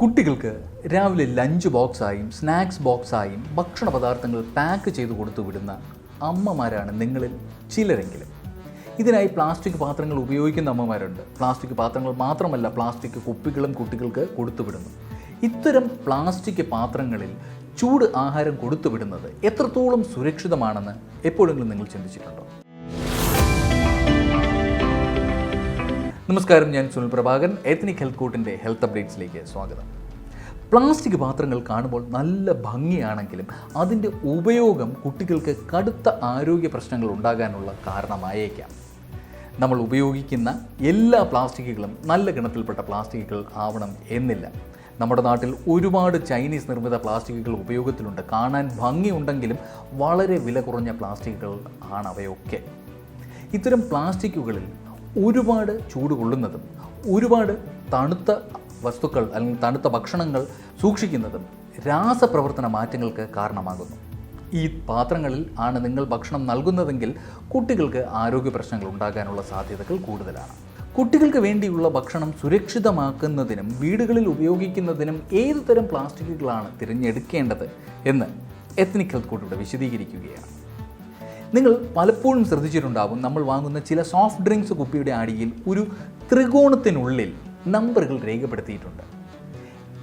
കുട്ടികൾക്ക് രാവിലെ lunch ബോക്സായും snacks ബോക്സായും ഭക്ഷണ പദാർത്ഥങ്ങൾ പാക്ക് ചെയ്ത് കൊടുത്തു വിടുന്ന അമ്മമാരാണ് നിങ്ങളിൽ ചിലരെങ്കിലും. ഇതിനായി പ്ലാസ്റ്റിക് പാത്രങ്ങൾ ഉപയോഗിക്കുന്ന അമ്മമാരുണ്ട്. പ്ലാസ്റ്റിക് പാത്രങ്ങൾ മാത്രമല്ല പ്ലാസ്റ്റിക് കുപ്പികളും കുട്ടികൾക്ക് കൊടുത്തുവിടുന്നു ഇത്തരം പ്ലാസ്റ്റിക് പാത്രങ്ങളിൽ ചൂട് ആഹാരം കൊടുത്തുവിടുന്നത് എത്രത്തോളം സുരക്ഷിതമാണെന്ന് എപ്പോഴെങ്കിലും നിങ്ങൾ ചിന്തിച്ചിട്ടുണ്ടോ? നമസ്കാരം ഞാൻ സുനിൽ പ്രഭാകരൻ. എത്നിക് ഹെൽത്ത് കോട്ടിന്റെ ഹെൽത്ത് അപ്ഡേറ്റ്സിലേക്ക് സ്വാഗതം. പ്ലാസ്റ്റിക് പാത്രങ്ങൾ കാണുമ്പോൾ നല്ല ഭംഗിയാണെങ്കിലും അതിന്റെ ഉപയോഗം കുട്ടികൾക്ക് കടുത്ത ആരോഗ്യ പ്രശ്നങ്ങൾ ഉണ്ടാകാനുള്ള കാരണമായേക്കാം. നമ്മൾ ഉപയോഗിക്കുന്ന എല്ലാ പ്ലാസ്റ്റിക്കുകളും നല്ല ഗണത്തിൽപ്പെട്ട പ്ലാസ്റ്റിക്കുകൾ ആവണം എന്നില്ല. നമ്മുടെ നാട്ടിൽ ഒരുപാട് ചൈനീസ് നിർമ്മിത പ്ലാസ്റ്റിക്കുകൾ ഉപയോഗത്തിലുണ്ട്. കാണാൻ ഭംഗിയുണ്ടെങ്കിലും വളരെ വില കുറഞ്ഞ പ്ലാസ്റ്റിക്കുകൾ ആണ് അവയൊക്കെ. ഇത്തരം പ്ലാസ്റ്റിക്കുകളിൽ ഒരുപാട് ചൂട് കൊള്ളുന്നതും ഒരുപാട് തണുത്ത വസ്തുക്കൾ അല്ലെങ്കിൽ തണുത്ത ഭക്ഷണങ്ങൾ സൂക്ഷിക്കുന്നതും രാസപ്രവർത്തന മാറ്റങ്ങൾക്ക് കാരണമാകുന്നു. ഈ പാത്രങ്ങളിൽ ആണ് നിങ്ങൾ ഭക്ഷണം നൽകുന്നതെങ്കിൽ കുട്ടികൾക്ക് ആരോഗ്യ പ്രശ്നങ്ങൾ ഉണ്ടാകാനുള്ള സാധ്യതകൾ കൂടുതലാണ്. കുട്ടികൾക്ക് വേണ്ടിയുള്ള ഭക്ഷണം സുരക്ഷിതമാക്കുന്നതിനും വീടുകളിൽ ഉപയോഗിക്കുന്നതിനും ഏതുതരം പ്ലാസ്റ്റിക്കുകളാണ് തിരഞ്ഞെടുക്കേണ്ടത് എന്ന് എത്നിക് ഹെൽത്ത് വിശദീകരിക്കുകയാണ്. നിങ്ങൾ പലപ്പോഴും ശ്രദ്ധിച്ചിട്ടുണ്ടാകും നമ്മൾ വാങ്ങുന്ന ചില സോഫ്റ്റ് ഡ്രിങ്ക്സ് കുപ്പിയുടെ അടിയിൽ ഒരു ത്രികോണത്തിനുള്ളിൽ നമ്പറുകൾ രേഖപ്പെടുത്തിയിട്ടുണ്ട്.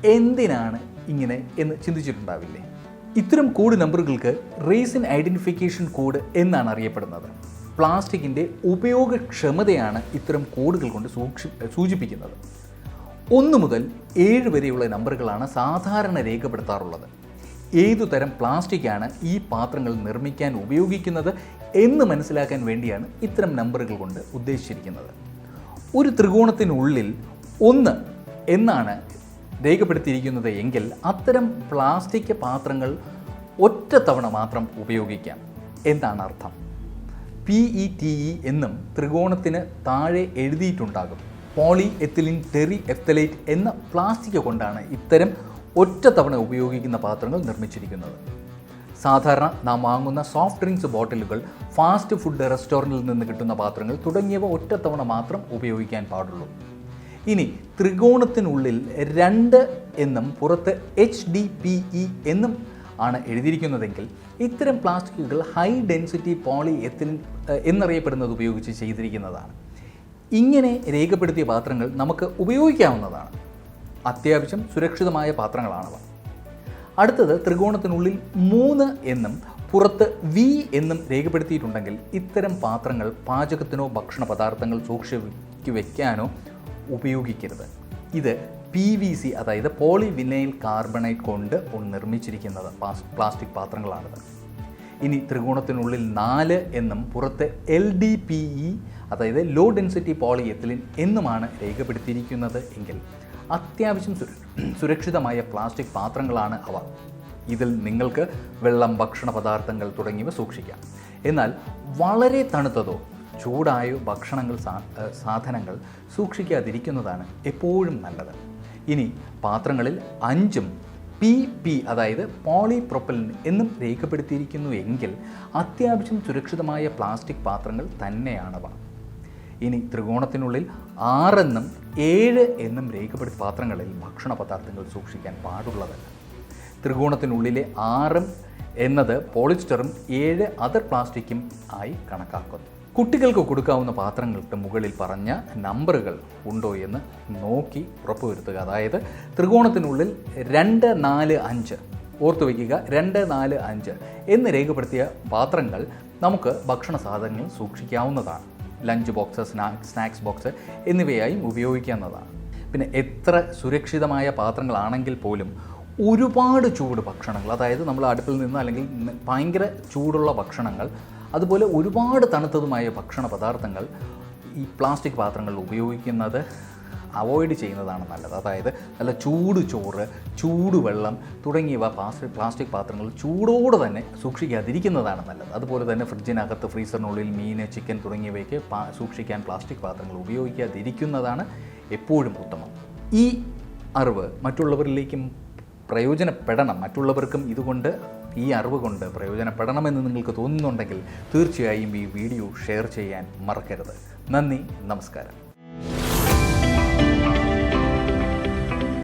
എന്തിനാണ് ഇങ്ങനെ എന്ന് ചിന്തിച്ചിട്ടുണ്ടാവില്ലേ? ഇത്തരം കോഡ് നമ്പറുകൾക്ക് റേസിൻ ഐഡന്റിഫിക്കേഷൻ കോഡ് എന്നാണ് അറിയപ്പെടുന്നത്. പ്ലാസ്റ്റിക്കിന്റെ ഉപയോഗക്ഷമതയാണ് ഇത്തരം കോഡുകൾ കൊണ്ട് സൂക്ഷി സൂചിപ്പിക്കുന്നത്. ഒന്ന് മുതൽ ഏഴ് വരെയുള്ള നമ്പറുകളാണ് സാധാരണ രേഖപ്പെടുത്താറുള്ളത്. ഏതു തരം പ്ലാസ്റ്റിക്കാണ് ഈ പാത്രങ്ങൾ നിർമ്മിക്കാൻ ഉപയോഗിക്കുന്നത് എന്ന് മനസ്സിലാക്കാൻ വേണ്ടിയാണ് ഇത്തരം നമ്പറുകൾ കൊണ്ട് ഉദ്ദേശിച്ചിരിക്കുന്നത്. ഒരു ത്രികോണത്തിനുള്ളിൽ ഒന്ന് എന്നാണ് രേഖപ്പെടുത്തിയിരിക്കുന്നത് എങ്കിൽ അത്തരം പ്ലാസ്റ്റിക് പാത്രങ്ങൾ ഒറ്റ തവണ മാത്രം ഉപയോഗിക്കാം എന്താണ് അർത്ഥം. പി ഇ ടി ഇ എന്നും ത്രികോണത്തിന് താഴെ എഴുതിയിട്ടുണ്ടാകും. പോളി എത്തിലിൻ ടെറി എഫ്തലേറ്റ് എന്ന പ്ലാസ്റ്റിക് കൊണ്ടാണ് ഇത്തരം ഒറ്റ തവണ ഉപയോഗിക്കുന്ന പാത്രങ്ങൾ നിർമ്മിച്ചിരിക്കുന്നത്. സാധാരണ നാം വാങ്ങുന്ന സോഫ്റ്റ് ഡ്രിങ്ക്സ് ബോട്ടിലുകൾ ഫാസ്റ്റ് ഫുഡ് റെസ്റ്റോറന്റിൽ നിന്ന് കിട്ടുന്ന പാത്രങ്ങൾ തുടങ്ങിയവ ഒറ്റത്തവണ മാത്രം ഉപയോഗിക്കാൻ പാടുള്ളൂ. ഇനി ത്രികോണത്തിനുള്ളിൽ രണ്ട് എന്നും പുറത്ത് എച്ച് ഡി പി ഇ എന്നും ആണ് എഴുതിയിരിക്കുന്നതെങ്കിൽ ഇത്തരം പ്ലാസ്റ്റിക്കുകൾ ഹൈ ഡെൻസിറ്റി പോളി എത്തിൽ എന്നറിയപ്പെടുന്നത് ഉപയോഗിച്ച് ചെയ്തിരിക്കുന്നതാണ്. ഇങ്ങനെ രേഖപ്പെടുത്തിയ പാത്രങ്ങൾ നമുക്ക് ഉപയോഗിക്കാവുന്നതാണ്. അത്യാവശ്യം സുരക്ഷിതമായ പാത്രങ്ങളാണവ. അടുത്തത് ത്രികോണത്തിനുള്ളിൽ മൂന്ന് എന്നും പുറത്ത് വി എന്നും രേഖപ്പെടുത്തിയിട്ടുണ്ടെങ്കിൽ ഇത്തരം പാത്രങ്ങൾ പാചകത്തിനോ ഭക്ഷണ പദാർത്ഥങ്ങൾ സൂക്ഷിച്ചു വയ്ക്കാനോ ഉപയോഗിക്കരുത്. ഇത് പി വി സി അതായത് പോളി വിനൈൽ കാർബണേറ്റ് കൊണ്ട് നിർമ്മിച്ചിരിക്കുന്നത് പ്ലാസ്റ്റിക് പാത്രങ്ങളാണിത്. ഇനി ത്രികോണത്തിനുള്ളിൽ നാല് എന്നും പുറത്ത് എൽ ഡി പി ഇ അതായത് ലോ ഡെൻസിറ്റി പോളി എത്തിലിൻ എന്നുമാണ് രേഖപ്പെടുത്തിയിരിക്കുന്നത് എങ്കിൽ അത്യാവശ്യം സുരക്ഷിതമായ പ്ലാസ്റ്റിക് പാത്രങ്ങളാണ് അവ. ഇതിൽ നിങ്ങൾക്ക് വെള്ളം ഭക്ഷണ പദാർത്ഥങ്ങൾ തുടങ്ങിയവ സൂക്ഷിക്കാം. എന്നാൽ വളരെ തണുത്തതോ ചൂടായോ ഭക്ഷണങ്ങൾ സാധനങ്ങൾ സൂക്ഷിക്കാതിരിക്കുന്നതാണ് എപ്പോഴും നല്ലത്. ഇനി പാത്രങ്ങളിൽ അഞ്ചും പി പി അതായത് പോളിപ്രൊപ്പലിൻ എന്നും രേഖപ്പെടുത്തിയിരിക്കുന്നു എങ്കിൽ അത്യാവശ്യം സുരക്ഷിതമായ പ്ലാസ്റ്റിക് പാത്രങ്ങൾ തന്നെയാണവ. ഇനി ത്രികോണത്തിനുള്ളിൽ ആറെന്നും ഏഴ് എന്നും രേഖപ്പെടുത്തിയ പാത്രങ്ങളിൽ ഭക്ഷണ പദാർത്ഥങ്ങൾ സൂക്ഷിക്കാൻ പാടുള്ളതല്ല. ത്രികോണത്തിനുള്ളിലെ ആറും എന്നത് പോളിസ്റ്ററും ഏഴ് അതർ പ്ലാസ്റ്റിക്കും ആയി കണക്കാക്കുന്നു. കുട്ടികൾക്ക് കൊടുക്കാവുന്ന പാത്രങ്ങൾക്ക് മുകളിൽ പറഞ്ഞ നമ്പറുകൾ ഉണ്ടോ എന്ന് നോക്കി ഉറപ്പുവരുത്തുക. അതായത് ത്രികോണത്തിനുള്ളിൽ രണ്ട് നാല് അഞ്ച് ഓർത്തു വയ്ക്കുക രണ്ട് നാല് അഞ്ച് എന്ന് രേഖപ്പെടുത്തിയ പാത്രങ്ങൾ നമുക്ക് ഭക്ഷണ സാധനങ്ങൾ സൂക്ഷിക്കാവുന്നതാണ്. Lunch box snacks snacks box എന്നിവയായും ഉപയോഗിക്കാവുന്നതാണ്. പിന്നെ എത്ര സുരക്ഷിതമായ പാത്രങ്ങളാണെങ്കിൽ പോലും ഒരുപാട് ചൂട് ഭക്ഷണങ്ങൾ അതായത് നമ്മൾ അടുപ്പിൽ നിന്ന് അല്ലെങ്കിൽ ഭയങ്കര ചൂടുള്ള ഭക്ഷണങ്ങൾ അതുപോലെ ഒരുപാട് തണുത്തതുമായ ഭക്ഷണ പദാർത്ഥങ്ങൾ ഈ പ്ലാസ്റ്റിക് പാത്രങ്ങൾ ഉപയോഗിക്കുന്നത് അവോയ്ഡ് ചെയ്യുന്നതാണ് നല്ലത്. അതായത് നല്ല ചൂട് ചോറ് ചൂടുവെള്ളം തുടങ്ങിയവ പ്ലാസ്റ്റിക് പ്ലാസ്റ്റിക് പാത്രങ്ങൾ ചൂടോടെ തന്നെ സൂക്ഷിക്കാതിരിക്കുന്നതാണ് നല്ലത്. അതുപോലെ തന്നെ ഫ്രിഡ്ജിനകത്ത് ഫ്രീസറിനുള്ളിൽ മീൻ ചിക്കൻ തുടങ്ങിയവയ്ക്ക് സൂക്ഷിക്കാൻ പ്ലാസ്റ്റിക് പാത്രങ്ങൾ ഉപയോഗിക്കാതിരിക്കുന്നതാണ് എപ്പോഴും ഉത്തമം. ഈ അറിവ് മറ്റുള്ളവരിലേക്കും പ്രയോജനപ്പെടണം. മറ്റുള്ളവർക്കും ഇതുകൊണ്ട് ഈ അറിവ് കൊണ്ട് പ്രയോജനപ്പെടണമെന്ന് നിങ്ങൾക്ക് തോന്നുന്നുണ്ടെങ്കിൽ തീർച്ചയായും ഈ വീഡിയോ ഷെയർ ചെയ്യാൻ മറക്കരുത്. നന്ദി നമസ്കാരം.